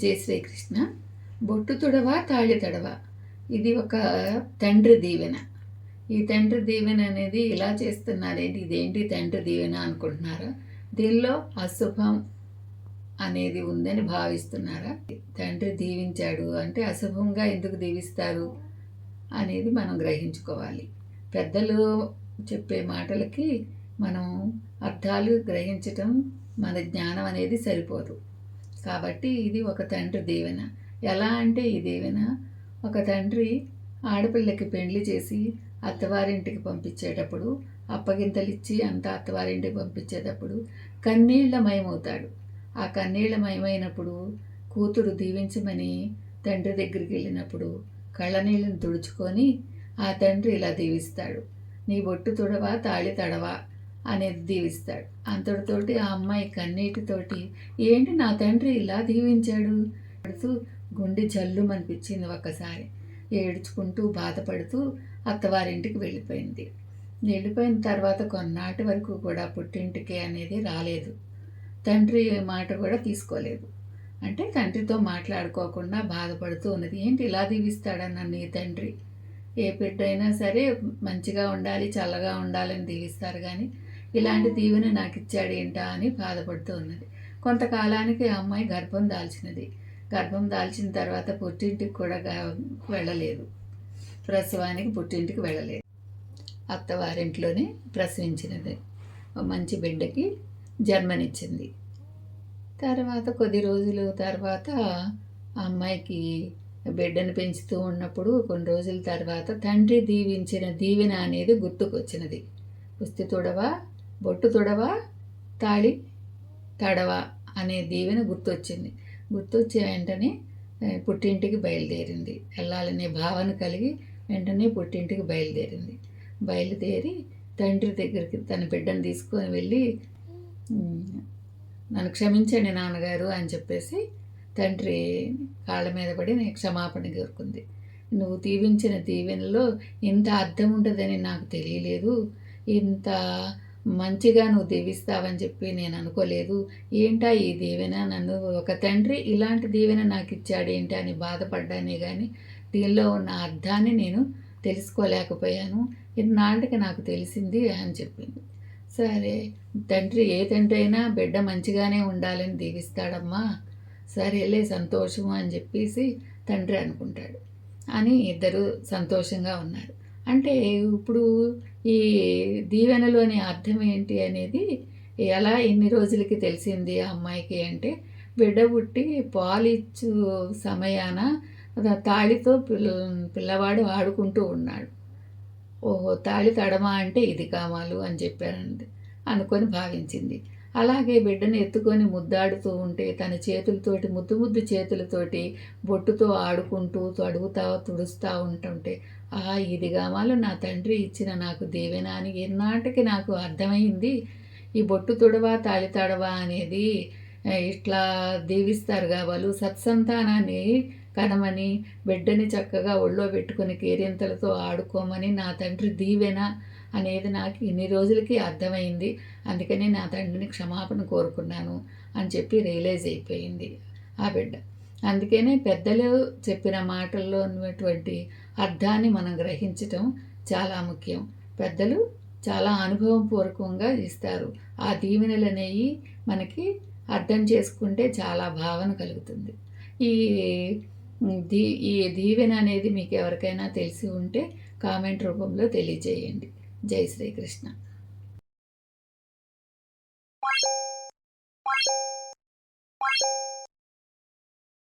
జై శ్రీకృష్ణ. బొట్టు తుడవ తాళి తడవ? ఇది ఒక తండ్రి దీవెన. ఈ తండ్రి దీవెన అనేది ఇలా చేస్తున్నారేంటి? ఇదేంటి తండ్రి దీవెన అనుకుంటున్నారా? దీనిలో అశుభం అనేది ఉందని భావిస్తున్నారా? తండ్రి దీవించాడు అంటే అశుభంగా ఎందుకు దీవిస్తారు అనేది మనం గ్రహించుకోవాలి. పెద్దలు చెప్పే మాటలకి మనం అర్థాలు గ్రహించటం మన జ్ఞానం అనేది సరిపోదు. కాబట్టి ఇది ఒక తండ్రి దీవెన. ఎలా అంటే ఈ దీవెన? ఒక తండ్రి ఆడపిల్లకి పెండ్లి చేసి అత్తవారింటికి పంపించేటప్పుడు అప్పగింతలిచ్చి అంత అత్తవారింటికి పంపించేటప్పుడు కన్నీళ్ళమయమవుతాడు. ఆ కన్నీళ్ళమయమైనప్పుడు కూతురు దీవించమని తండ్రి దగ్గరికి వెళ్ళినప్పుడు కళ్ళనీళ్ళని తుడుచుకొని ఆ తండ్రి ఇలా దీవిస్తాడు. నీ బొట్టు తుడవా తాళి తడవా అనేది దీవిస్తాడు. అంతటితోటి ఆ అమ్మాయి కన్నీటితోటి ఏంటి నా తండ్రి ఇలా దీవించాడు? పడుతూ గుండె జల్లు అనిపించింది ఒక్కసారి. ఏడ్చుకుంటూ బాధపడుతూ అత్తవారింటికి వెళ్ళిపోయింది. వెళ్ళిపోయిన తర్వాత కొన్నాటి వరకు కూడా పుట్టింటికి అనేది రాలేదు. తండ్రి మాట కూడా తీసుకోలేదు. అంటే తండ్రితో మాట్లాడుకోకుండా బాధపడుతూ ఉన్నది. ఏంటి ఇలా దీవిస్తాడన్న నీ తండ్రి? ఏ బిడ్డ అయినా సరే మంచిగా ఉండాలి చల్లగా ఉండాలని దీవిస్తారు కానీ ఇలాంటి దీవెన నాకు ఇచ్చాడు ఏంటా అని బాధపడుతూ ఉన్నది. కొంతకాలానికి ఆ అమ్మాయి గర్భం దాల్చినది. గర్భం దాల్చిన తర్వాత పుట్టింటికి కూడా వెళ్ళలేదు. ప్రసవానికి పుట్టింటికి వెళ్ళలేదు. అత్తవారింట్లోనే ప్రసవించినది. మంచి బిడ్డకి జన్మనిచ్చింది. తర్వాత కొద్ది రోజులు తర్వాత ఆ అమ్మాయికి బిడ్డను పెంచుతూ ఉన్నప్పుడు కొన్ని రోజుల తర్వాత తండ్రి దీవించిన దీవెన అనేది గుర్తుకొచ్చినది. పుస్తి బొట్టు తొడవా తాళి తడవా అనే దీవెన గుర్తొచ్చింది. గుర్తొచ్చే వెంటనే పుట్టింటికి బయలుదేరింది. వెళ్ళాలనే భావన కలిగి వెంటనే పుట్టింటికి బయలుదేరింది. బయలుదేరి తండ్రి దగ్గరికి తన బిడ్డను తీసుకొని వెళ్ళి నన్ను క్షమించండి నాన్నగారు అని చెప్పేసి తండ్రి కాళ్ళ మీద పడి నేను క్షమాపణ కోరుకుంది. నువ్వు దీవించిన దీవెనలో ఇంత అర్థం ఉంటుందని నాకు తెలియలేదు. ఇంత మంచిగా నువ్వు దీవిస్తావని చెప్పి నేను అనుకోలేదు. ఏంటా ఈ దీవెన? నన్ను ఒక తండ్రి ఇలాంటి దీవెన నాకు ఇచ్చాడు ఏంటి అని బాధపడ్డానే కానీ దీనిలో ఉన్న అర్థాన్ని నేను తెలుసుకోలేకపోయాను. ఇన్నాళ్ళకి నాకు తెలిసింది అని చెప్పింది. సరే తండ్రి ఏ తండ్రి అయినా బిడ్డ మంచిగానే ఉండాలని దీవిస్తాడమ్మా. సరేలే సంతోషము అని చెప్పేసి తండ్రి అనుకుంటాడు. అని ఇద్దరు సంతోషంగా ఉన్నారు. అంటే ఇప్పుడు ఈ దీవెనలోని అర్థం ఏంటి అనేది ఎలా ఎన్ని రోజులకి తెలిసింది ఆ అమ్మాయికి అంటే బిడ్డ పుట్టి పాలిచ్చు సమయాన తాళితో పిల్ల పిల్లవాడు ఆడుకుంటూ ఉన్నాడు. ఓహో తాళి తడమా అంటే ఇది కామాలు అని చెప్పారండి. అనుకొని భావించింది. అలాగే బిడ్డను ఎత్తుకొని ముద్దాడుతూ ఉంటే తన చేతులతోటి ముద్దు ముద్దు చేతులతోటి బొట్టుతో ఆడుకుంటూ తడుగుతా తుడుస్తూ ఉంటుంటే ఆ ఇది కామాలు నా తండ్రి ఇచ్చిన నాకు దేవేనా అని ఎన్నాటికి నాకు అర్థమైంది? ఈ బొట్టు తుడవా తాళి తడవా అనేది ఇట్లా దీవిస్తారు కావాలు సత్సంతానాన్ని కనమని బిడ్డని చక్కగా ఒళ్ళో పెట్టుకుని కేరింతలతో ఆడుకోమని నా తండ్రి దీవెన అనేది నాకు ఇన్ని రోజులకి అర్థమైంది. అందుకని నా తండ్రిని క్షమాపణ కోరుకున్నాను అని చెప్పి రియలైజ్ అయిపోయింది ఆ బిడ్డ. అందుకనే పెద్దలు చెప్పిన మాటల్లో ఉన్నటువంటి అర్థాన్ని మనం గ్రహించటం చాలా ముఖ్యం. పెద్దలు చాలా అనుభవపూర్వకంగా ఇస్తారు. ఆ దీవెనలు అనేవి మనకి అర్థం చేసుకుంటే చాలా భావన కలుగుతుంది. ఈ దీ ఈ దీవెన అనేది మీకు ఎవరికైనా తెలిసి ఉంటే కామెంట్ రూపంలో తెలియజేయండి. జై శ్రీకృష్ణ.